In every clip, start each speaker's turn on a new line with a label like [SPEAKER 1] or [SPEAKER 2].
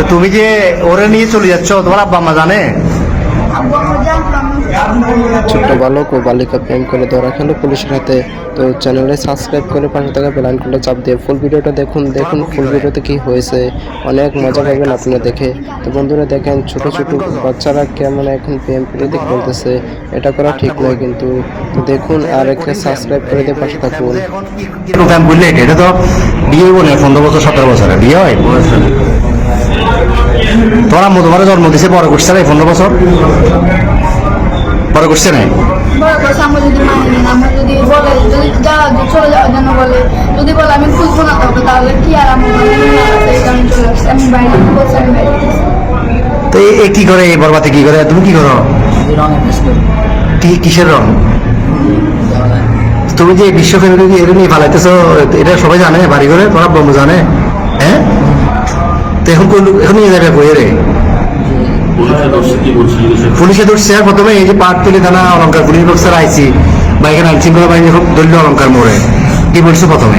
[SPEAKER 1] তো তুমি যে ওরে নিয়ে চলে যাচ্ছ তোমার আব্বা মা জানে।
[SPEAKER 2] ছোট্ট বালক ও বালিকা প্রেম করে ধরা খেলো পুলিশের হাতে তো চ্যানেলে সাবস্ক্রাইব করে পাশে থাকা বেল আইকনটা চাপ দিয়ে ফুল ভিডিওটা দেখুন দেখুন ফুল ভিডিওতে কি হয়েছে অনেক মজা পাবেন আপনারা দেখে তো বন্ধুরা দেখেন ছোট ছোট বাচ্চারা কেমন এখন প্রেম প্রীতি খেলতেছে এটা করা ঠিক নয় কিন্তু তো দেখুন আর একটা সাবস্ক্রাইব করে দিয়ে পাশে থাকুন?
[SPEAKER 1] এটা তো বিয়ে বলে পনেরো বছর সতেরো বছরে বিয়ে হয় তোমার আম্মু তোমার জন্ম দিছে বড় করছে না পনেরো বছর। বড় করছে না। তো এ- কি করে এই বরবাতে কি করে? তুমি কি করো? কি কিসের রং? তুমি যে বিশ্ব ফ্যামিলি এটা নিয়ে ফালাইতেছো এটা সবাই জানে বাড়ি করে তোমার বন্ধু জানে হ্যাঁ? তো প্রথমে এই যে মোড়ে। কি বলছো প্রথমে?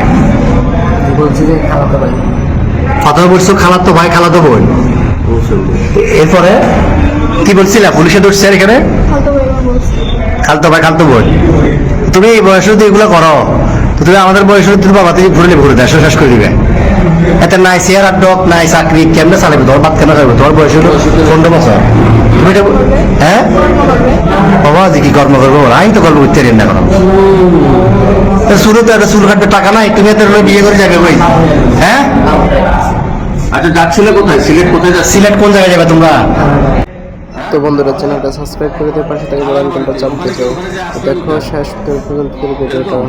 [SPEAKER 3] খালাতো
[SPEAKER 1] খালাতো ভাই, খালাতো এরপরে কি বলছিলা? পুলিশে ধরছে এখানে? খালতো ভাই, খালতো তুমি এই বয়সে যদি এগুলো করো তুমি আমাদের বয়সে তুমি বাবা থেকে ঘুরলে ঘুরে দেয় শেষ করে দিবে। এতে নাই চেয়ার আর ডক নাই চাকরি কেমনে চালাবে তোমার বাদ কেন চালাবে তোমার বয়স হলো পনেরো বছর তুমি এটা হ্যাঁ বাবা যে কি কর্ম করব আমি তো কর্ম করতে না কোনো শুরু তো একটা চুল কাটবে টাকা নাই তুমি এত বিয়ে করে যাবে কই হ্যাঁ
[SPEAKER 4] আচ্ছা যাচ্ছিলে কোথায় সিলেট কোথায় যাচ্ছিলে
[SPEAKER 1] সিলেট কোন জায়গায় যাবে তোমরা
[SPEAKER 2] তো বন্ধুরা চ্যানেলটা সাবস্ক্রাইব করে দিয়ে পাশে থাকা বেল আইকনটা চাপ দিয়ে দাও। দেখো শেষ পর্যন্ত পুরো ভিডিওটা।